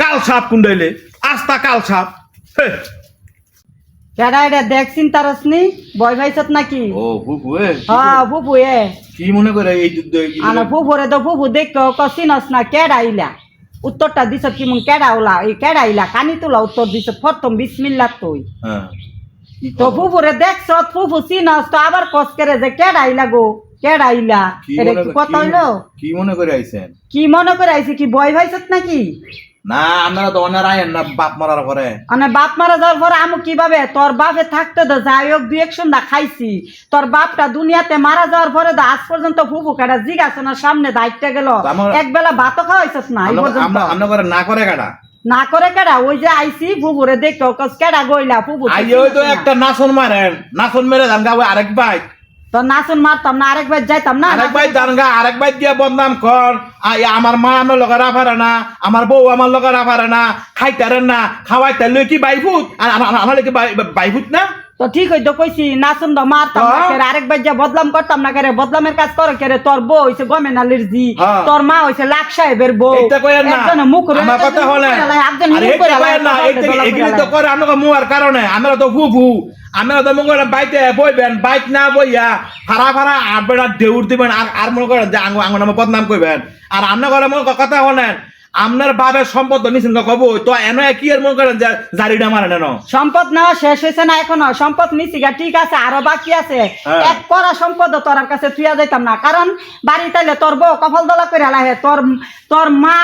কাল সাপ কুন্ডাইলে? আস্তা কাল সাপ। কেডা এটা দেখ চিন্তারস নি? বয় ভাইছত নাকি? ও ফুফু এ হ্যাঁ ফুফু এ কি মনে করে এই যুদ্ধ আনা ফুফুরে তো ফুফু দেখ কসিনস না কেডা ইলা? উত্তরটা দিছ কি মন? কেডা ওলা এই কেডা ইলা? কানি তোলা উত্তর দিছ প্রথম বিসমিল্লাহ তুই। হ্যাঁ। তো ফুফুরে দেখছ ফুফু চিনস তো আবার কস করে যে কেডা ইলা গো? কেডা ইলা? কি এটা মনে কি করে- কথা হইল? কি মনে করে আইছেন? কি মনে করে আইছে কি বয় ভাইছত নাকি? না আপনারা তো আইন না বাপ মারার পরে। মানে বাপ মারা যাওয়ার পরে আমু কীভাবে তোর বাপে থাকতে তো যাই হোক দুই এক সন্ধ্যা খাইছি। তোর বাপটা দুনিয়াতে মারা যাওয়ার পরে তো আজ পর্যন্ত ফুফু কাটা জিগাছে না সামনে দায়িত্ব গেল। এক বেলা ভাতও খাওয়াইছিস না এই পর্যন্ত। আমরা করে না করে কাটা না করে কেডা? ওই যে আইছি ফুফুরে দেখো কস কেডা গইলা ফুফু আইয়ে তো। একটা নাচন মারেন নাচন মেরে দান গা ওই আরেক ভাই তো নাচুন মারতাম না আরেকবার যাইতাম না? আরেক ভাই দান গা আরেক দিয়ে বদনাম কর। আই আমার মা আমার লগে রাফারে না আমার বউ আমার লগে রাফারে না খাইতারেন না খাওয়াইতে লই কি বাইফুত? আর আমার- কি বাইফুত না? তো ঠিক হইতো কইছি নাচুন তো মারতাম না হ্যাঁ। কেরে আরেকবার যা বদলাম করতাম না কেরে বদলামের কাজ করে কেরে তোর বউ হইছে গমেন আলির জি হ্যাঁ। তোর মা হইছে লাখ সাহেবের বউ। কইেন না। একজনে মুখ করে আমার কথা হলেন একজন মুখ করে না তো করে আমরা মুয়ার কারণে আমরা তো ফুফু আমরা তো মনে করেন বাইতে বইবেন বাইক না বইয়া ফারা ফারা আট বেড়া দেউর দিবেন আর আর মনে করেন যে আঙ্গ আঙ্গ নামে বদনাম করবেন আর আমরা করে মনে কথা হলেন আপনার বাবার সম্পদ নিছেন কব। তো এনে কি আর মনে করেন যে জারিটা মারে নেন? সম্পদ না শেষ হয়েছে না এখনও। সম্পদ নিছি গা ঠিক আছে আরও বাকি আছে। এক করা সম্পদ তোর কাছে তুইয়া যাইতাম না। কারণ বাড়ি তাইলে তোর বউ কফল দলা করে লাহে তোর তোর মা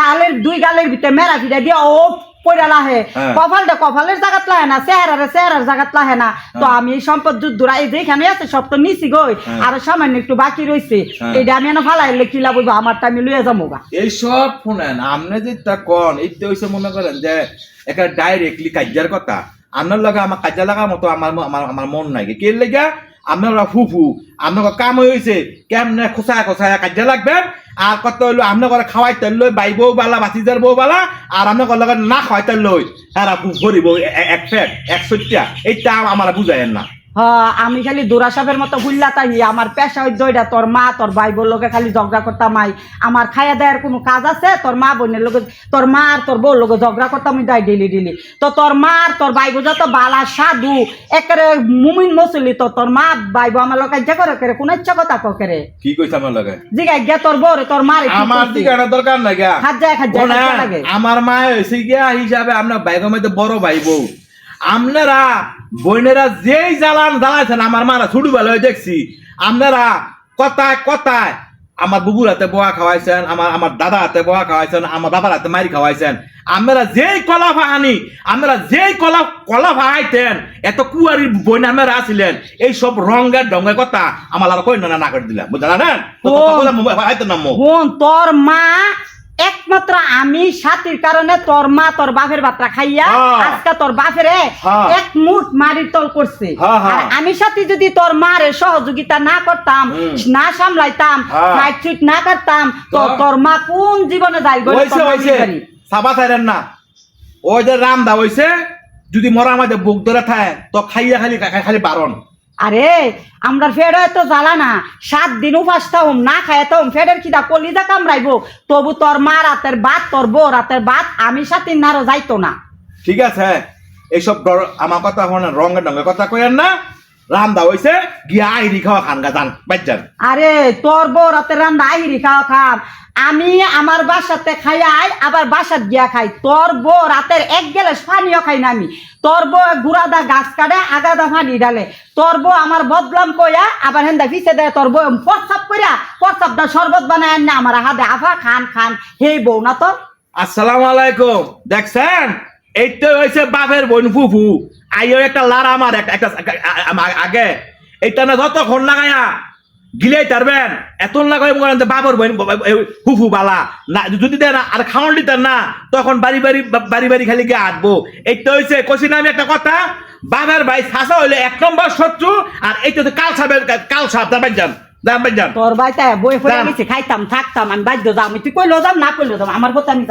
গালের দুই গালের ভিতরে মেরা ফিরে দিয়ে। ও পয়রা লাহে হ্যাঁ। কপালটা কপালের জায়গাত লাহে না চেহারারে চেহারার জায়গাত লাহে না তো আমি এই সম্পদ যুদ্ধরা এই যেখানে আছে সব তো নিছি গই হ্যাঁ। আর সামান্য একটু বাকি রইছে হ্যাঁ। আমি এনে কি লাভ হইবো? আমারটা আমি লইয়া যাব গা এই সব শুনেন আপনি যে তা কন হইছে মনে করেন যে একটা ডাইরেক্টলি কাজ্যার কথা আপনার লগে আমার কাজ্যা লাগা মতো আমার আমার মন নাই কে লেগা আপনারা ফুফু আপনার কাম হয়েছে কেমনে খোসায় খোসায় কাজে লাগবেন আর কত হইল আপনার খাওয়াই তেল লই, বাই বউ বালা বাতিজার বউ বালা, আর আপনার লগে না খাওয়াইতে লই। হ্যাঁ করিব এক ফেট এক সত্যা এইটা আমার বুঝায়েন না। আমি খালি দুরাসাবের মতো হুল্লা তাই আমার পেশা ওই দইটা তোর মা তোর ভাই লোকে খালি ঝগড়া করতাম আই। আমার খাইয়া দেওয়ার কোনো কাজ আছে? তোর মা বোনের লোকে তোর মা আর তোর বউর লোকে ঝগড়া করতাম আমি দাই ডেলি ডেলি। তো তোর মা আর তোর ভাই বোঝা তো বালা সাধু একেবারে মুমিন মসলি তো তোর মা ভাই বউ আমার লোক ইচ্ছা করে করে কোন ইচ্ছা কথা করে? কি কইছে আমার লগে? গিয়া তোর বউ রে তোর মারে আমার দিকে দরকার গা না, লাগে। আমার মা হয়েছে গিয়া হিসাবে আমরা বাইকের মধ্যে বড় ভাই বউ আপনারা বোনেরা যেই জ্বালান জ্বালাইছেন আমার মারা ছোটবেলায় দেখছি আপনারা কথায় কথায় আমার বুবুর হাতে বোয়া খাওয়াইছেন আমার আমার দাদা হাতে বোয়া খাওয়াইছেন আমার বাবার হাতে মারি খাওয়াইছেন আমরা যেই কলা ফাহানি আমরা যেই কলা কলা ফাহাইতেন এত কুয়ারি বইন আমরা আছিলেন এই সব রঙের ডঙ্গের কথা আমার আর কই না না করে দিলাম বুঝলা না তোর মা একমাত্র আমি সাথীর কারণে তোর মা তোর বাপের বাত্রা খাইয়া হ্যাঁ। আজকে তোর বাপের হ্যাঁ। এক মুঠ মারির তল করছে হ্যাঁ। আর আমি সাথী যদি তোর মারে সহযোগিতা না করতাম না সামলাইতাম সুইট না করতাম তো? তোর মা কোন জীবনে যাই বলে হইছে তোর মা হইছে বিকারি। সাবা চাইলেন না ওই যে রাম দা হইছে যদি মরা আমাদের বুক ধরে থাকে তো খাইয়া খালি খালি বারণ আরে আমরা ফের তো জ্বালা না। সাত দিন উপাস থাকুম, না খায় তো ফেরের খিদা কলিজা কামড়াইব। তবু তোর মা রাতের বাদ তোর বউ রাতের বাদ আমি সাথে নারো যাইতো না। ঠিক আছে, এইসব আমার কথা হন রঙে ডঙ্গে কথা কইেন না। রাম দা হইছে গিয়া আইরি খাওয়া খান গা যান। বাচ্চান আরে তোর বউ রাতে রান্না আহিরি খাওয়া খাম আমি আমার বাসাতে খাই আই আবার বাসাত গিয়া খাই। তোর বউ রাতের এক গেলে পানিও খাই না আমি। তোর বউ গুড়াদা গাছ কাটে আগাদা পানি ডালে তোর বউ আমার বদলাম কইয়া আবার হেন্দা পিছে দেয় তোর বউ প্রসাব কইরা প্রসাব দা শরবত বানায় না আমার হাতে আফা খান খান। হেই বউ না তো আসসালামু আলাইকুম। দেখছেন? এইটা হইছে বাপের বোন ফুফু। আইও একটা লারা আমার একটা আগে। এইটা না যতক্ষণ লাগায়া গিলেই তারবেন। এত লাগাই মনে করেন বাবর বোন ফুফু বালা। না যদি দেন আর খাওয়ান দিতেন না তখন বাড়ি বাড়ি বাড়ি বাড়ি খালি গিয়ে আটবো এইটা হইছে কছি না আমি একটা কথা বাবার ভাই শাসা হইলে এক নম্বর শত্রু আর এইটা হচ্ছে কাল সাপের কাল সাপ। দাম যান দাম যান। তোর বাইতে বই। গেছি খাইতাম থাকতাম আমি বাধ্য যাম তুই কইলো যাম না কইলো যাম আমার কথা আমি।